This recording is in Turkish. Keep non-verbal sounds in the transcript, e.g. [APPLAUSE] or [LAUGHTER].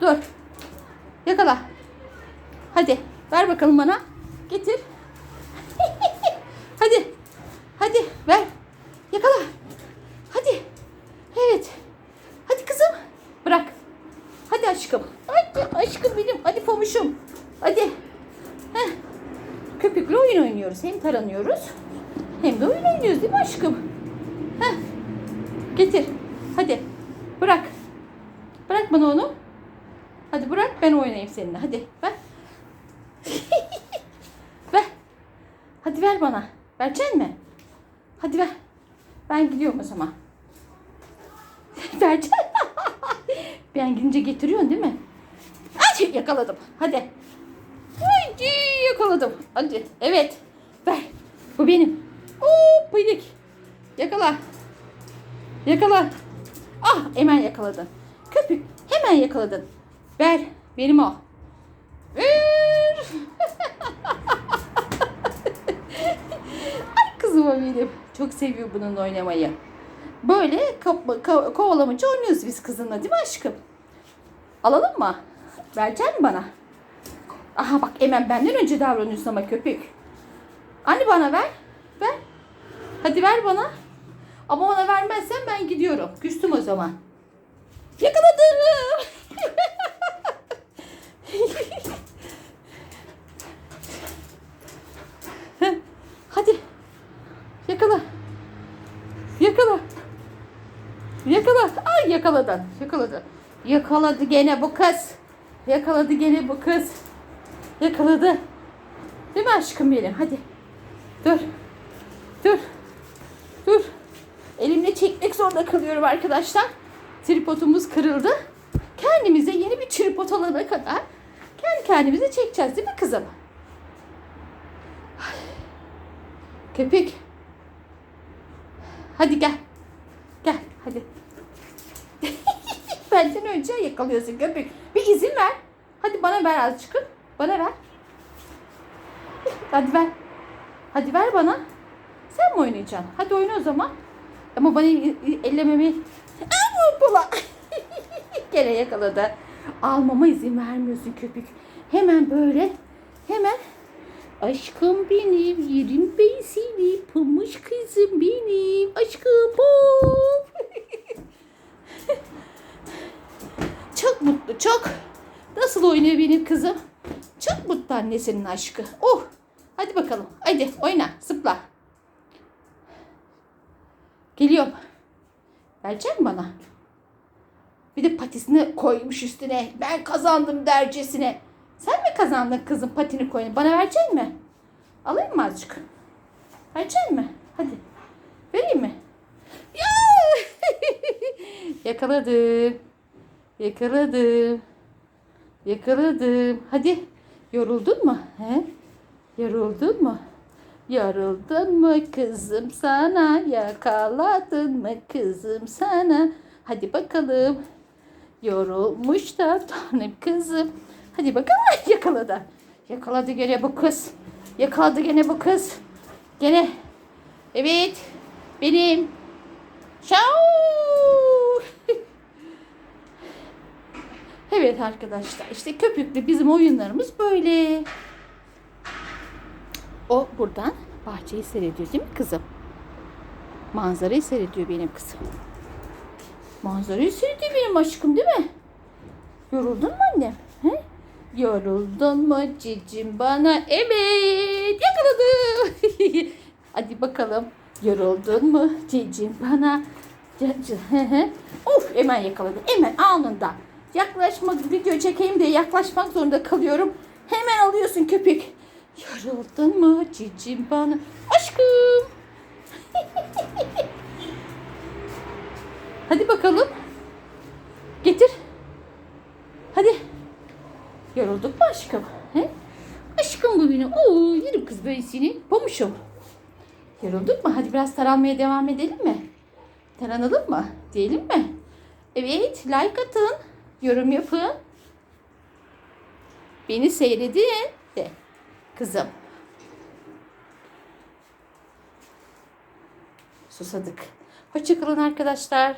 Dur. Yakala. Hadi ver bakalım bana. Getir. [LAUGHS] Hadi. Hadi ver. Yakala. Hadi. Evet. Hadi kızım. Bırak. Hadi aşkım. Hadi aşkım benim. Hadi pamuşum. Hadi. Heh. Köpükle oyun oynuyoruz. Hem taranıyoruz hem de oyun oynuyoruz değil mi aşkım? Heh. Getir. Hadi. Bırak. Bırak bana onu. Hadi bırak ben oynayayım seninle. Hadi ver. [LAUGHS] ver. Hadi ver bana. Verecek mi? Hadi ver. Ben gidiyorum o zaman. [LAUGHS] Verecek. [LAUGHS] ben gidince getiriyorsun değil mi? Hadi yakaladım. Hadi. Hadi yakaladım. Hadi. Evet. Ver. Bu benim. Oo pıyık. Yakala. Yakala. Ah hemen yakaladın. Köpük hemen yakaladın. Ver. Benim o. Ver. Ay kızıma benim. Çok seviyor bununla oynamayı. Böyle kap- ka- kovalamaca oynuyoruz biz kızınla değil mi aşkım? Alalım mı? Verecek misin bana? Aha bak hemen benden önce davranıyorsun ama köpük. Hani bana ver. Ver. Hadi ver bana. Ama ona vermezsen ben gidiyorum. Küstüm o zaman. Yakaladım. Hadi. Yakala. Yakala. Yakala. Ay yakaladı. Yakaladı. Yakaladı gene bu kız. Yakaladı gene bu kız. Yakaladı. Değil mi aşkım benim? Hadi. Dur. Dur. Dur. Elimle çekmek zorunda kalıyorum arkadaşlar. Tripodumuz kırıldı. Kendimize yeni bir tripod alana kadar kendi kendimize çekeceğiz değil mi kızım? Ay. Hadi gel. Gel hadi. Benden önce yakalıyorsun köpük. Bir izin ver. Hadi bana ver azıcık. Bana ver. Hadi ver. Hadi ver bana. Sen mi oynayacaksın? Hadi oyna o zaman. Ama bana ellememi... Bula. [LAUGHS] Gene yakaladı. Almama izin vermiyorsun köpük. Hemen böyle. Hemen. Aşkım benim, yerim ben seni, pamuk kızım benim, aşkım pop. çok mutlu, çok. Oynuyor benim kızım? Çok mutlu annesinin aşkı. Oh, hadi bakalım, hadi oyna, zıpla. Geliyorum. Verecek misin bana? Bir de patisini koymuş üstüne. Ben kazandım dercesine. Sen mi kazandın kızım patini koyun? Bana verecek mi? Alayım mı azıcık? Verecek mi? Hadi. Vereyim mi? Ya! [LAUGHS] Yakaladım. Yakaladım. Yakaladım. Hadi. Yoruldun mu? He? Yoruldun mu? Yoruldun mu kızım sana? Yakaladın mı kızım sana? Hadi bakalım. Yorulmuş da tanrım kızım. Hadi bakalım yakaladı. Yakaladı gene bu kız. Yakaladı gene bu kız. Gene. Evet. Benim. Şau. Evet arkadaşlar işte köpüklü bizim oyunlarımız böyle. O buradan bahçeyi seyrediyor değil mi kızım? Manzarayı seyrediyor benim kızım. Manzarayı seyrediyor benim aşkım değil mi? Yoruldun mu annem? He? Yoruldun mu cicim bana? Evet yakaladım. [LAUGHS] Hadi bakalım. Yoruldun mu cicim bana? of hemen yakaladım. Hemen anında. Yaklaşmak, video çekeyim diye yaklaşmak zorunda kalıyorum. Hemen alıyorsun köpük. Yoruldun mu cicim bana? Aşkım. Hadi bakalım. Getir. Hadi. Yorulduk mu aşkım? He? Aşkım bu benim. Oo, yerim kız böyle seni. Pamuşum. Yorulduk mu? Hadi biraz taranmaya devam edelim mi? Taranalım mı? Diyelim mi? Evet. Like atın. Yorum yapın. Beni seyredin de. Kızım. Susadık. Hoşçakalın arkadaşlar.